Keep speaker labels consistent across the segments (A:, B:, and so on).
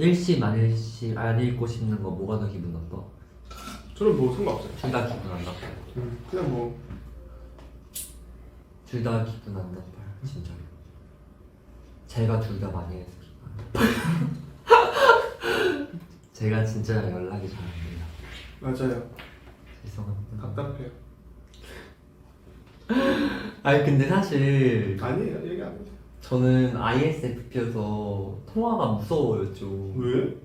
A: 일시 만일시 안 읽고 싶는 거 뭐가 더 기분 나빠?
B: 저는 뭐 상관없어요.
A: 둘 다 기분 안 나빠.
B: 음, 그냥 뭐
A: 둘 다 기분 안 나빠요. 진짜로. 제가 둘 다 많이 해서 기분 안 나빠요. 제가 진짜 연락이 잘 안 돼요.
B: 맞아요.
A: 죄송합니다.
B: 답답해요.
A: 아니 근데 사실
B: 아니에요, 얘기 안 해요.
A: 저는 ISFP여서 통화가 무서워요 좀.
B: 왜?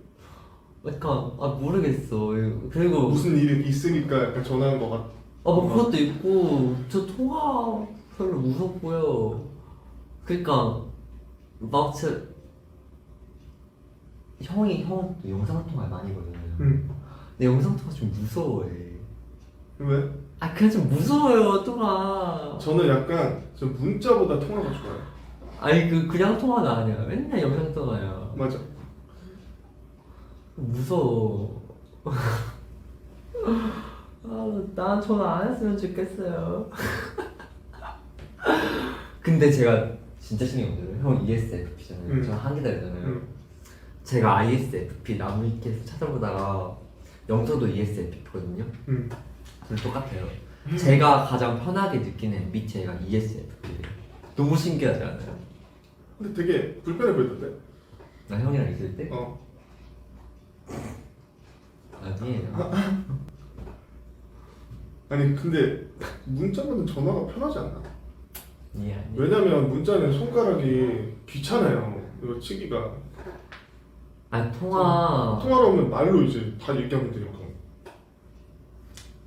A: 약간 아 모르겠어. 그리고
B: 무슨 일이 있으니까 약간 전화한 거 같.
A: 아뭐 그것도 있고 저 통화 별로 무섭고요. 그러니까 막저 형이 또 영상 통화 많이 거든요.
B: 응.
A: 근데 영상 통화 좀 무서워해.
B: 왜?
A: 아 그냥 좀 무서워요 통화.
B: 저는 약간 저 문자보다 통화가 좋아요.
A: 아니 그 그냥 통화는 아니야. 맨날 영상 통화야.
B: 맞아.
A: 무서워. 아, 난 전화 안 했으면 좋겠어요. 근데 제가 진짜 신경 쓰여요. 형 E ESFP잖아요.
B: 응.
A: 저는 한기다리잖아요.
B: 응.
A: 제가 ISFP 나무위키에서 찾아보다가 영서도 ESFP거든요.
B: 응.
A: 둘 똑같아요. 제가 가장 편하게 느끼는 MBTI가 ESFP예요. 너무 신기하지 않아요?
B: 근데 되게 불편해 보이던데.
A: 나 형이랑 있을 때?
B: 어.
A: 아니에요.
B: 아니 근데 문자보다 전화가 편하지 않나?
A: 예, 아니에요.
B: 왜냐면 문자는 손가락이 귀찮아요. 이거 치기가.
A: 아니 통화
B: 통화로 하면 말로 이제 다 얘기하면 되니까.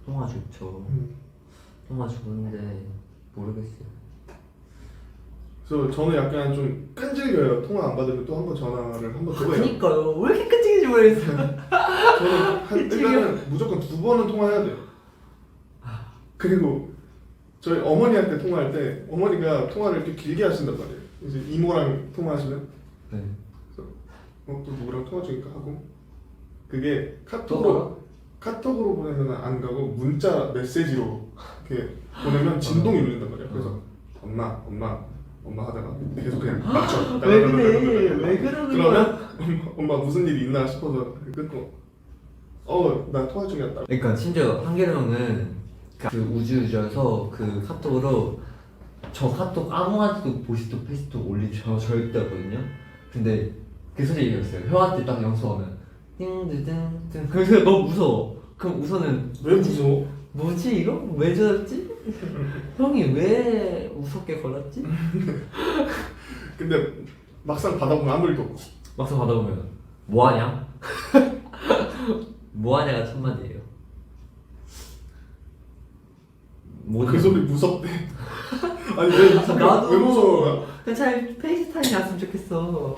A: 통화 좋죠.
B: 음.
A: 통화 좋은데 모르겠어요.
B: 그래서 저는 약간 좀 끈질겨요. 통화 안 받으면 또 한 번 전화를 한 번 더 해요.
A: 그니까요. 왜 이렇게 끈질긴지 모르겠어요.
B: 저는 한, 일단은 무조건 두 번은 통화해야 돼요. 그리고 저희 어머니한테 통화할 때 어머니가 통화를 이렇게 길게 하신단 말이에요. 이제 이모랑 통화하시면
A: 네.
B: 어, 또 누구랑 통화 중이니까 하고 그게
A: 또
B: 카톡으로 카톡으로 보내면 안 가고 문자 메시지로 이렇게 보내면 진동이 울린단 말이에요. 그래서 엄마 엄마 엄마 하다가 계속 그냥 맞춰.
A: 왜 그래? 왜 그러는
B: 그러면 엄마, 엄마 무슨 일이 있나 싶어서 끊고 어나 통화 중이었다.
A: 그러니까 심지어 한계로 형은 그 우주 유저에서 그 카톡으로 저 카톡 아무한테도 보시톡 페이스톡 올리지 저 절대 없거든요. 근데 그 소리 얘기했어요. 형한테 딱 영수하면 띵드띵띵 그래서 너무 무서워. 그럼 우선은
B: 왜 무서워?
A: 뭐지 이거? 왜 저랬지? 형이 왜 무섭게 걸었지?
B: 근데 막상 받아보면 아무 일도 없고
A: 막상 받아보면 뭐하냐? 뭐하냐가 첫 마디예요. 모든
B: 그 소리 무섭대. 아니 왜 무섭게
A: 나도
B: 왜 무서워?
A: 그냥 차라리 페이스타임이 왔으면 좋겠어.